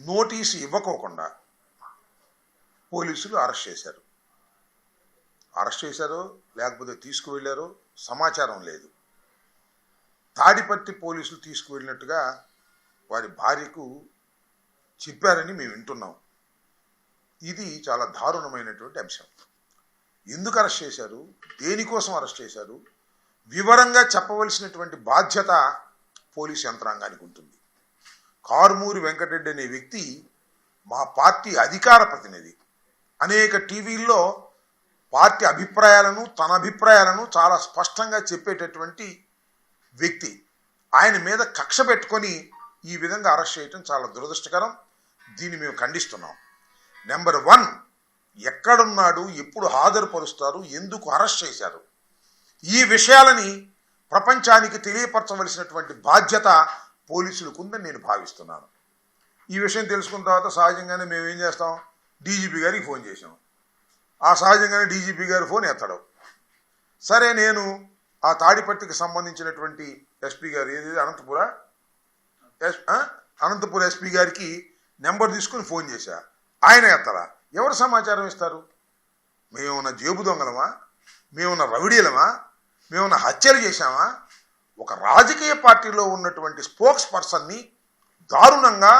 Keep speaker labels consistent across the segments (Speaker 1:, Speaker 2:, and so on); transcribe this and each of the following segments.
Speaker 1: Notice ఇవ్వకోకుండా పోలీసులు arrest చేశారు. Arrest చేశారో లేకపోతే తీసుకువెళ్ళారో సమాచారం లేదు. తాడిపత్తి పోలీసులు తీసుకువెళ్ళినట్టుగా వారి భార్యకు చెప్పారని మేము వింటున్నాం. ఇది చాలా దారుణమైనటువంటి అంశం. ఎందుకు అరెస్ట్ చేశారు? దేనికోసం అరెస్ట్ చేశారు? వివరంగా చెప్పవలసినటువంటి బాధ్యత పోలీసు యంత్రాంగానికి ఉంటుంది. కారుమూరి వెంకటరెడ్డి అనే వ్యక్తి మా పార్టీ అధికార ప్రతినిధి. అనేక టీవీల్లో పార్టీ అభిప్రాయాలను తన అభిప్రాయాలను చాలా స్పష్టంగా చెప్పేటటువంటి వ్యక్తి. ఆయన మీద కక్ష పెట్టుకొని ఈ విధంగా అరెస్ట్ చేయటం చాలా దురదృష్టకరం. దీన్ని మేము ఖండిస్తున్నాం. నెంబర్ వన్ ఎక్కడున్నాడు ఎప్పుడు హాజరుపరుస్తారు ఎందుకు అరెస్ట్ చేశారు? ఈ విషయాలని ప్రపంచానికి తెలియపరచవలసినటువంటి బాధ్యత పోలీసులకు ఉందని నేను భావిస్తున్నాను. ఈ విషయం తెలుసుకున్న తర్వాత సహజంగానే మేము ఏం చేస్తాం? డీజీపీ గారికి ఫోన్ చేసాం ఆ సహజంగానే డీజీపీ గారు ఫోన్ ఎత్తడం. సరే నేను ఆ తాడిపట్టికి సంబంధించినటువంటి ఎస్పీ గారు ఏది? అనంతపుర? ఎస్ ఆ? అనంతపురం ఎస్పీ గారికి నెంబర్ తీసుకుని ఫోన్ చేశా. ఆయన ఎత్తరా? ఎవరు సమాచారం ఇస్తారు? మేమున్న జేబు దొంగలమా? మేమున్న రవిడీలమా? మేమున్న హత్యలు చేశామా? ఒక రాజకీయ పార్టీలో ఉన్నటువంటి స్పోక్స్ పర్సన్ని దారుణంగా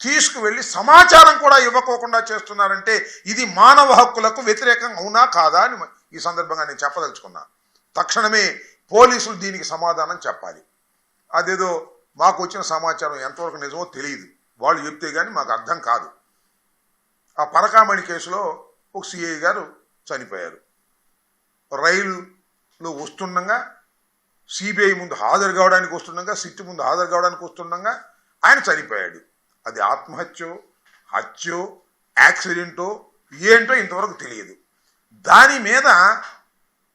Speaker 1: తీసుకువెళ్ళి సమాచారం కూడా ఇవ్వకోకుండా చేస్తున్నారంటే ఇది మానవ హక్కులకు వ్యతిరేకం అవునా కాదా అని ఈ సందర్భంగా నేను చెప్పదలుచుకున్నా. తక్షణమే పోలీసులు దీనికి సమాధానం చెప్పాలి. అదేదో మాకు వచ్చిన సమాచారం ఎంతవరకు నిజమో తెలియదు. వాళ్ళు చెప్తే కానీ మాకు అర్థం కాదు. ఆ పరకామణి కేసులో ఒక సిఐ గారు చనిపోయారు. రైలులో వస్తుండగా సిబిఐ ముందు హాజరు కావడానికి వస్తుండగా సిట్ ముందు హాజరు కావడానికి వస్తుండగా ఆయన చనిపోయాడు. అది ఆత్మహత్యో హత్యో యాక్సిడెంటో ఏంటో ఇంతవరకు తెలియదు. దాని మీద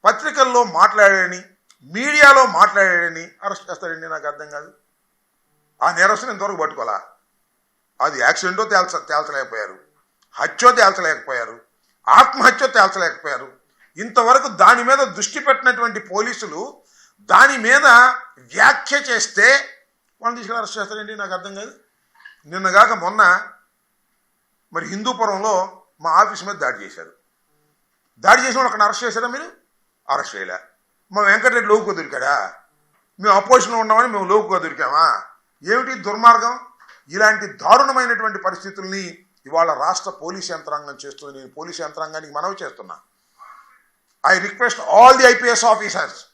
Speaker 1: పత్రికల్లో మాట్లాడాడని మీడియాలో మాట్లాడాడని అరెస్ట్ చేస్తాడండి నాకు అర్థం కాదు. ఆ నేరస్తుని ఇంతవరకు పట్టుకోవాలా అది యాక్సిడెంటో తేల్చ తేల్చలేకపోయారు. హత్యో తేల్చలేకపోయారు. ఆత్మహత్యో తేల్చలేకపోయారు. ఇంతవరకు దాని మీద దృష్టి పెట్టినటువంటి పోలీసులు దాని మీద వ్యాఖ్య చేస్తే వాళ్ళని తీసుకెళ్ళి అరెస్ట్ చేస్తారండి నాకు అర్థం కాదు. నిన్నగాక మొన్న మరి హిందూపురంలో మా ఆఫీస్ మీద దాడి చేశారు. దాడి చేసిన వాళ్ళు అక్కడ అరెస్ట్ చేశారా మీరు? అరెస్ట్ చేయలే. మా వెంకటరెడ్డి లోకు దొరికాడా? మేము అపోజిషన్లో ఉన్నామని మేము లోకుగా దొరికామా? ఏమిటి దుర్మార్గం? ఇలాంటి దారుణమైనటువంటి పరిస్థితుల్ని ఇవాళ రాష్ట్ర పోలీస్ యంత్రాంగం చేస్తుంది. నేను పోలీస్ యంత్రాంగానికి మనవి చేస్తున్నా. I request all the IPS officers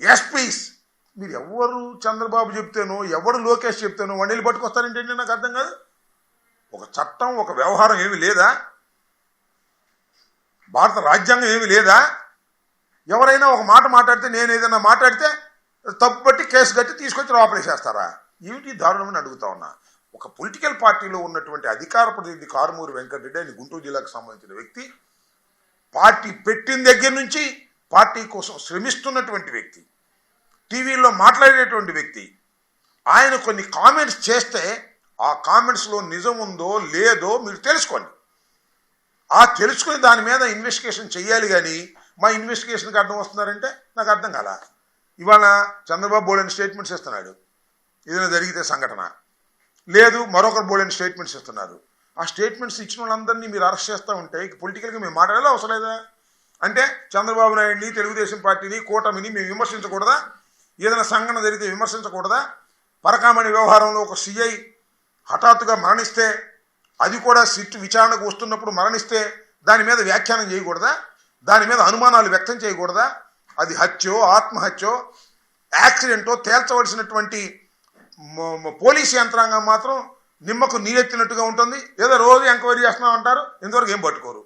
Speaker 1: SPs మీరు ఎవరు చంద్రబాబు చెప్తేనో ఎవరు లోకేష్ చెప్తేనో వండీలు పట్టుకొస్తారంటే నాకు అర్థం కాదు. ఒక చట్టం ఒక వ్యవహారం ఏమి లేదా? భారత రాజ్యాంగం ఏమి లేదా? ఎవరైనా ఒక మాట మాట్లాడితే నేను ఏదైనా మాట్లాడితే తప్పు బట్టి కేసు కట్టి తీసుకొచ్చి లోపలేసేస్తారా ఏమిటి దారుణమని అడుగుతా ఉన్నా. ఒక పొలిటికల్ పార్టీలో ఉన్నటువంటి అధికార ప్రతినిధి కారుమూరి వెంకటరెడ్డి అని గుంటూరు జిల్లాకు సంబంధించిన వ్యక్తి పార్టీ పెట్టిన దగ్గర నుంచి పార్టీ కోసం శ్రమిస్తున్నటువంటి వ్యక్తి టీవీలో మాట్లాడేటువంటి వ్యక్తి ఆయన కొన్ని కామెంట్స్ చేస్తే ఆ కామెంట్స్లో నిజం ఉందో లేదో మీరు తెలుసుకోండి. ఆ తెలుసుకుని దాని మీద ఇన్వెస్టిగేషన్ చేయాలి కానీ మా ఇన్వెస్టిగేషన్కి అర్థం వస్తున్నారంటే నాకు అర్థం కాల. ఇవాళ చంద్రబాబు బోడని స్టేట్మెంట్స్ ఇస్తున్నాడు. ఏదైనా జరిగితే సంఘటన. లేదు మరొకరు బోడని స్టేట్మెంట్స్ ఇస్తున్నారు. ఆ స్టేట్మెంట్స్ ఇచ్చిన వాళ్ళందరినీ మీరు అరెస్ట్ చేస్తూ ఉంటే పొలిటికల్గా మేము మాట్లాడాలి అవసరం లేదా? అంటే చంద్రబాబు నాయుడిని తెలుగుదేశం పార్టీని కూటమిని మేము విమర్శించకూడదా? ఏదైనా సంఘటన జరిగితే విమర్శించకూడదా? పరకామణి వ్యవహారంలో ఒక సిఐ హఠాత్తుగా మరణిస్తే అది కూడా సిట్ విచారణకు వస్తున్నప్పుడు మరణిస్తే దాని మీద వ్యాఖ్యానం చేయకూడదా? దాని మీద అనుమానాలు వ్యక్తం చేయకూడదా? అది హత్యో ఆత్మహత్యో యాక్సిడెంటో తేల్చవలసినటువంటి పోలీసు పోలీస్ యంత్రాంగం మాత్రం నిమ్మకు నీరెత్తినట్టుగా ఉంటుంది. ఏదో రోజు ఎంక్వైరీ చేస్తున్నాం అంటారు ఇంతవరకు ఏం పట్టుకోరు.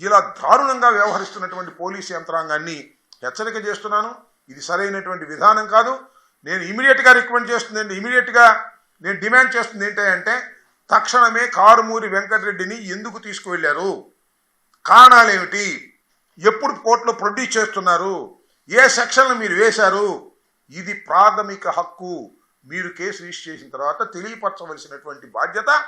Speaker 1: ఇలా దారుణంగా వ్యవహరిస్తున్నటువంటి పోలీస్ యంత్రాంగాన్ని హెచ్చరిక చేస్తున్నాను. ఇది సరైనటువంటి విధానం కాదు. నేను ఇమీడియట్గా రికమెండ్ చేస్తుంది ఏంటి ఇమీడియట్గా నేను డిమాండ్ చేస్తుంది ఏంటంటే తక్షణమే కారుమూరి వెంకటరెడ్డిని ఎందుకు తీసుకువెళ్ళారు కారణాలు ఏమిటి? ఎప్పుడు కోర్టులో ప్రొడ్యూస్ చేస్తున్నారు? ఏ సెక్షన్లు మీరు వేశారు? ఇది ప్రాథమిక హక్కు. మీరు కేసు రిజిస్టర్ చేసిన తర్వాత తెలియపరచవలసినటువంటి బాధ్యత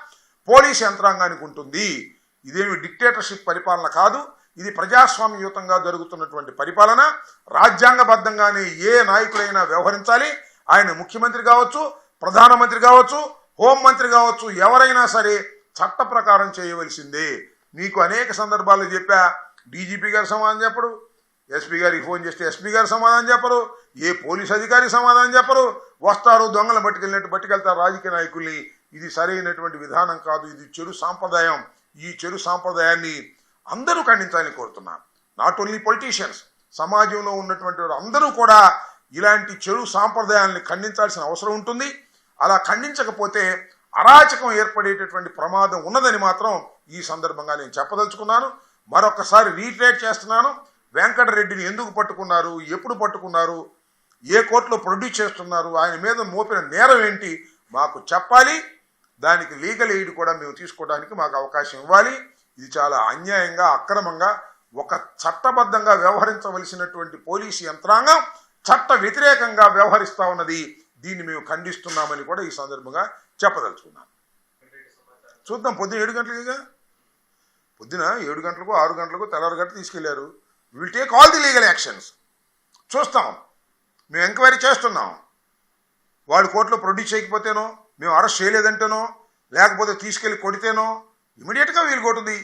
Speaker 1: పోలీస్ యంత్రాంగానికి ఉంటుంది. ఇదేమి డిక్టేటర్షిప్ పరిపాలన కాదు ఇది ప్రజాస్వామ్యయుతంగా జరుగుతున్నటువంటి పరిపాలన. రాజ్యాంగబద్ధంగానే ఏ నాయకులైనా వ్యవహరించాలి. ఆయన ముఖ్యమంత్రి కావచ్చు ప్రధానమంత్రి కావచ్చు హోంమంత్రి కావచ్చు ఎవరైనా సరే చట్ట ప్రకారం చేయవలసిందే. మీకు అనేక సందర్భాల్లో చెప్పా డీజీపీ గారు సమాధానం చెప్పరు ఎస్పీ గారికి ఫోన్ చేస్తే ఎస్పీ గారు సమాధానం చెప్పరు ఏ పోలీస్ అధికారి సమాధానం చెప్పరు వస్తారు దొంగలు పట్టుకెళ్ళినట్టు పట్టుకెళ్తారు రాజకీయ నాయకుల్ని. ఇది సరైనటువంటి విధానం కాదు ఇది చెడు సాంప్రదాయం. ఈ చెడు సాంప్రదాయాన్ని అందరూ ఖండించాలని కోరుతున్నాను నాట్ ఓన్లీ పొలిటీషియన్స్ సమాజంలో ఉన్నటువంటి వారు అందరూ కూడా ఇలాంటి చెడు సాంప్రదాయాల్ని ఖండించాల్సిన అవసరం ఉంటుంది. అలా ఖండించకపోతే అరాచకం ఏర్పడేటటువంటి ప్రమాదం ఉన్నదని మాత్రం ఈ సందర్భంగా నేను చెప్పదలుచుకున్నాను. మరొకసారి రీట్రేట్ చేస్తున్నాను. వెంకటరెడ్డిని ఎందుకు పట్టుకున్నారు? ఎప్పుడు పట్టుకున్నారు? ఏ కోర్టులో ప్రొడ్యూస్ చేస్తున్నారు? ఆయన మీద మోపిన నేరం ఏంటి? మాకు చెప్పాలి. దానికి లీగల్ ఎయిడ్ కూడా మేము తీసుకోవడానికి మాకు అవకాశం ఇవ్వాలి. ఇది చాలా అన్యాయంగా అక్రమంగా ఒక చట్టబద్ధంగా వ్యవహరించవలసినటువంటి పోలీసు యంత్రాంగం చట్ట వ్యతిరేకంగా వ్యవహరిస్తా ఉన్నది. దీన్ని మేము ఖండిస్తున్నామని కూడా ఈ సందర్భంగా చెప్పదలుచుకున్నాను చూద్దాం పొద్దున ఏడు గంటలకి పొద్దున ఏడు గంటలకు ఆరు గంటలకు తెల్లవారు గంటలు తీసుకెళ్ళారు. Will take all the legal actions చూస్తాం. మేము ఎంక్వైరీ చేస్తున్నాం. వాళ్ళు కోర్టులో ప్రొడ్యూస్ చేయకపోతేనో మేము అరెస్ట్ చేయలేదంటేనో లేకపోతే తీసుకెళ్ళి కొడితేనో ఇమీడియట్గా వీలు కొట్టింది.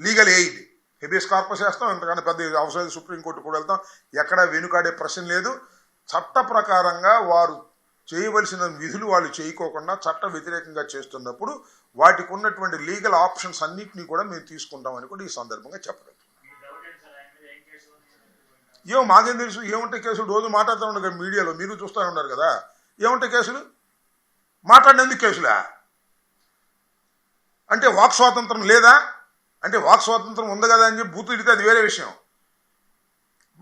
Speaker 1: Legal aid. హెబియస్ కార్పస్ చేస్తాం ఎంతకన్నా పెద్ద అవసరం సుప్రీంకోర్టు కూడా వెళ్తాం. ఎక్కడా వెనుకాడే ప్రశ్న లేదు. చట్ట ప్రకారంగా వారు చేయవలసిన విధులు వాళ్ళు చేయకోకుండా చట్ట వ్యతిరేకంగా చేస్తున్నప్పుడు వాటికి ఉన్నటువంటి లీగల్ ఆప్షన్స్ అన్నింటినీ కూడా మేము తీసుకుంటామని కూడా ఈ సందర్భంగా చెప్పలేదు ఏమో మాకేం తెలుసు? ఏముంటే కేసులు? రోజు మాట్లాడుతూ ఉన్నారు మీడియాలో. మీరు చూస్తూ ఉన్నారు కదా. ఏముంటే కేసులు? మాట్లాడినందుకు కేసులా? అంటే వాక్ స్వాతంత్రం లేదా? అంటే వాక్ స్వాతంత్రం ఉంది కదా అని చెప్పి బూతు తిడితే అది వేరే విషయం.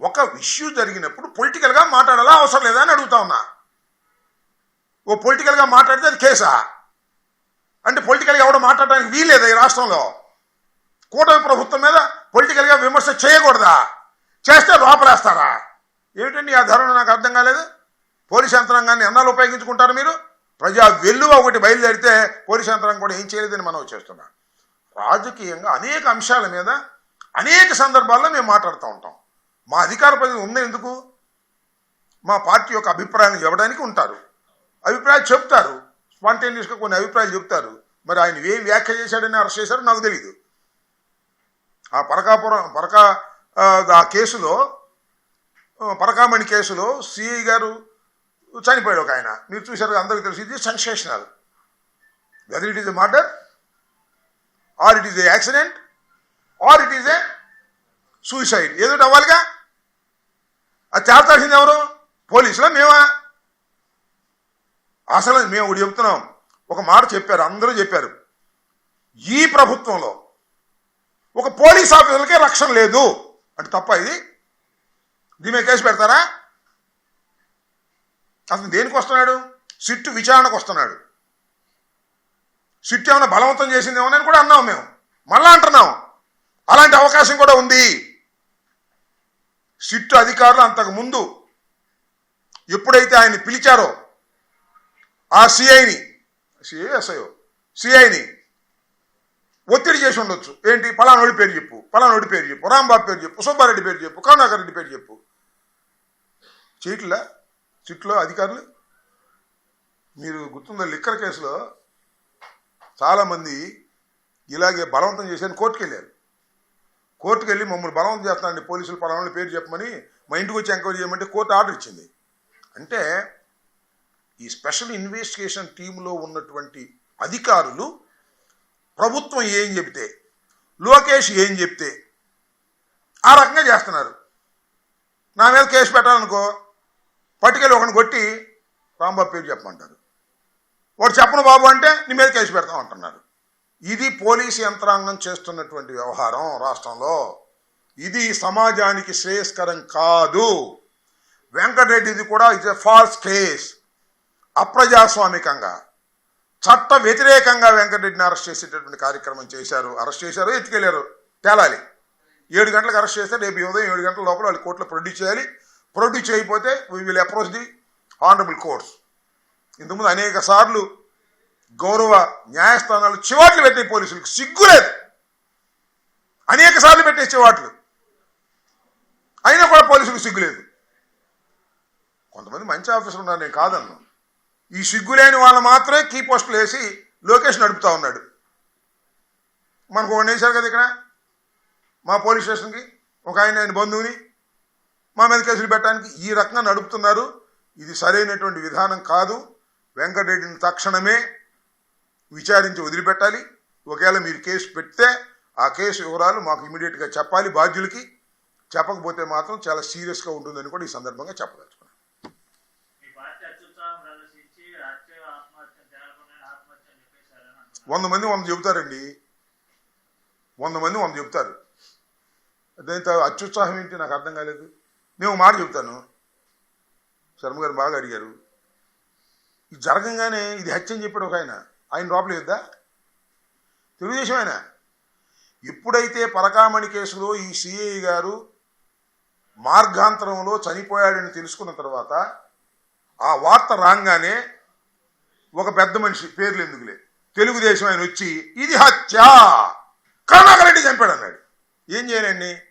Speaker 1: ఒక ఇష్యూ జరిగినప్పుడు పొలిటికల్గా మాట్లాడాలా? అవసరం లేదా అని అడుగుతా ఉన్నా. ఓ పొలిటికల్గా మాట్లాడితే అది కేసా? అంటే పొలిటికల్గా ఎవడో మాట్లాడడానికి వీల్లేదా ఈ రాష్ట్రంలో? కూటమి ప్రభుత్వం మీద పొలిటికల్గా విమర్శ చేయకూడదా? చేస్తే లోపలేస్తారా? ఏమిటండి ఆ ధోరణి నాకు అర్థం కాలేదు. పోలీస్ యంత్రాంగాన్ని ఎన్నాళ్ళు ఉపయోగించుకుంటారు మీరు? ప్రజా వెల్లువ ఒకటి బయలుదేరితే పోలీస్ యంత్రం కూడా ఏం చేయలేదని మనం చేస్తున్నాం. రాజకీయంగా అనేక అంశాల మీద అనేక సందర్భాల్లో మేము మాట్లాడుతూ ఉంటాం. మా అధికార ప్రజలు ఉంది ఎందుకు? మా పార్టీ యొక్క అభిప్రాయాన్ని ఇవ్వడానికి ఉంటారు. అభిప్రాయాలు చెప్తారు. స్పాంటేనియస్గా కొన్ని అభిప్రాయాలు చెప్తారు. మరి ఆయన ఏం వ్యాఖ్య చేశాడని అరెస్ట్ చేశారో నాకు తెలియదు ఆ పరకాపురం పరకా ఆ, కేసులో పరకామణి కేసులో సిఐ గారు చనిపోయాడు ఒక ఆయన. మీరు చూశారు అందరికీ తెలుసు ఇది sensational whether it is a murder or it is a accident or it is a suicide ఏదో అవ్వాలిగా? అది చేస్తాల్సింది ఎవరు? పోలీసులా మేమా? అసలు మేము ఒకటి చెప్తున్నాం. ఒక మాట చెప్పారు అందరూ చెప్పారు. ఈ ప్రభుత్వంలో ఒక పోలీస్ ఆఫీసర్లకే రక్షణ లేదు. అంటే తప్ప ఇది? దీని మీద కేసు పెడతారా? అతను దేనికి వస్తున్నాడు? సిట్టు విచారణకు వస్తున్నాడు. సిట్టు ఏమైనా బలవంతం చేసిందేమోనని కూడా అన్నాం మేము. మళ్ళా అంటున్నాం. అలాంటి అవకాశం కూడా ఉంది. సిట్టు అధికారులు అంతకు ముందు ఎప్పుడైతే ఆయన్ని పిలిచారో ఆ సిఐని సిఐ ఎస్ఐఓ సిఐని ఒత్తిడి చేసి ఉండొచ్చు. ఏంటి? పలానోడి పేరు చెప్పు పలానోడి పేరు చెప్పు రాంబాబు పేరు చెప్పు సుబ్బారెడ్డి పేరు చెప్పు కరుణాకర్ రెడ్డి పేరు చెప్పు. చేయట్లా? చిట్లో అధికారులు మీరు గుర్తుందా లిక్కర్ కేసులో చాలామంది ఇలాగే బలవంతం చేశారని కోర్టుకు వెళ్ళారు కోర్టుకు వెళ్ళి మమ్మల్ని బలవంతం చేస్తానండి పోలీసులు పలానా పేరు చెప్పమని మా ఇంటికి వచ్చి ఎంక్వైరీ చేయమంటే కోర్టు ఆర్డర్ ఇచ్చింది. అంటే ఈ స్పెషల్ ఇన్వెస్టిగేషన్ టీంలో ఉన్నటువంటి అధికారులు ప్రభుత్వం ఏం చెబితే లోకేష్ ఏం చెప్తే ఆ రకంగా చేస్తున్నారు. నా మీద కేసు పెట్టాలనుకో పట్టుకెళ్ళి ఒకరిని కొట్టి రాంబాబు పేరు చెప్పమంటారు. వాడు చెప్పను బాబు అంటే నీ మీద కేసు పెడతాం అంటున్నారు. ఇది పోలీసు యంత్రాంగం చేస్తున్నటువంటి వ్యవహారం రాష్ట్రంలో. ఇది సమాజానికి శ్రేయస్కరం కాదు. వెంకటరెడ్డిది కూడా ఇట్స్ ఎ ఫాల్స్ కేస్ అప్రజాస్వామికంగా. చట్ట వ్యతిరేకంగా వెంకటరెడ్డిని అరెస్ట్ చేసేటటువంటి కార్యక్రమం చేశారు. అరెస్ట్ చేశారు ఎత్తుకెళ్ళారు. తేలాలి. ఏడు గంటలకు అరెస్ట్ చేస్తే రేపు ఉదయం ఏడు గంటల లోపల వాళ్ళు కోర్టులో ప్రొడ్యూస్ చేయాలి. ప్రొడ్యూస్ చేయకపోతే we will approach the honourable courts ఇంతకుముందు అనేక సార్లు గౌరవ న్యాయస్థానాలు చివాట్లు పెట్టే పోలీసులకు సిగ్గులేదు అనేక సార్లు పెట్టే చివాట్లు. అయినా కూడా పోలీసులకు సిగ్గులేదు కొంతమంది మంచి ఆఫీసర్ ఉన్నారు నేను కాదన్ను. ఈ సిగ్గులేని వాళ్ళు మాత్రమే కీ పోస్టులు వేసి లోకేష్ నడుపుతా ఉన్నాడు. మనకు వండేశారు వేశారు కదా ఇక్కడ? మా పోలీస్ స్టేషన్కి. ఒక ఆయన ఆయన బంధువుని. మా మీద కేసులు పెట్టడానికి ఈ రకంగా నడుపుతున్నారు. ఇది సరైనటువంటి విధానం కాదు. వెంకటరెడ్డిని తక్షణమే విచారించి వదిలిపెట్టాలి. ఒకవేళ మీరు కేసు పెడితే ఆ కేసు వివరాలు మాకు ఇమీడియట్గా చెప్పాలి బాధ్యులకి. చెప్పకపోతే మాత్రం చాలా సీరియస్గా ఉంటుందని కూడా ఈ సందర్భంగా చెప్పదలుచుకున్నాను వంద మంది వంద చెబుతారండి. వంద మంది వంద చెబుతారు. అదేంత అత్యుత్సాహం ఏంటి నాకు అర్థం కాలేదు. నేను మాట చెబుతాను శర్మ గారు బాగా అడిగారు. ఇది జరగంగానే ఇది హత్య అని చెప్పాడు ఒక ఆయన. ఆయన లోపలేద్దా తెలుగుదేశం ఆయన. ఎప్పుడైతే పరకామణి కేసులో ఈ సిఐ గారు మార్గాంతరంలో చనిపోయాడని తెలుసుకున్న తర్వాత ఆ వార్త రాగానే ఒక పెద్ద మనిషి పేర్లు ఎందుకులే? తెలుగుదేశం ఆయన వచ్చి ఇది హత్య! కరుణాకర్ రెడ్డి చంపాడు అన్నాడు. ఏం చేయనండి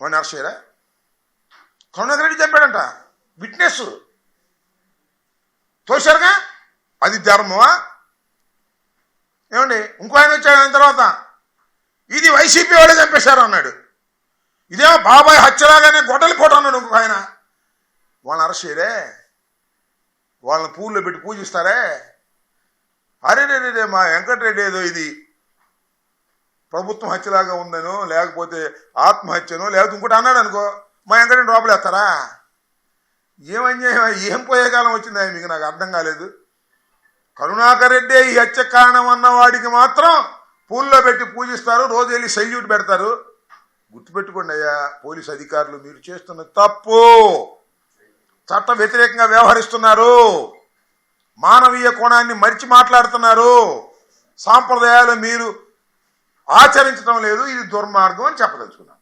Speaker 1: వాడిని నరసయ్యరా చేయరా? కరుణాకర్ రెడ్డి చంపాడంట. విట్నెస్ తోశారుగా? అది ధర్మమా? ఏమండి ఇంకో ఆయన వచ్చాడు ఆయన తర్వాత. ఇది వైసీపీ వాళ్ళే చంపేశారు అన్నాడు. ఇదేమో బాబాయ్ హత్యలాగానే గొడ్డలి కోట అన్నాడు ఇంకొక ఆయన. వాళ్ళని అరెస్ట్ వాళ్ళని పూల్లో పెట్టి పూజిస్తారే? అరే రే రే, మా వెంకటరెడ్డి ఏదో ఇది. ప్రభుత్వం హత్యలాగా ఉందనో లేకపోతే ఆత్మహత్యనో లేకపోతే ఇంకోటి అన్నాడు అనుకో మా వెంకటరెడ్డి లోపలేస్తారా ఏం ఏం పోయే కాలం వచ్చిందా మీకు నాకు అర్థం కాలేదు. కరుణాకర్ రెడ్డి ఈ హత్య కారణం అన్న వాడికి మాత్రం పూల్లో పెట్టి పూజిస్తారు రోజు వెళ్ళి సెల్యూట్ పెడతారు. గుర్తుపెట్టుకోండి అయ్యా పోలీస్ అధికారులు మీరు చేస్తున్న తప్పు. చట్ట వ్యతిరేకంగా వ్యవహరిస్తున్నారు. మానవీయ కోణాన్ని మరిచి మాట్లాడుతున్నారు. సాంప్రదాయాలు మీరు ఆచరించడం లేదు ఇది దుర్మార్గం అని చెప్పదలుచుకున్నాను.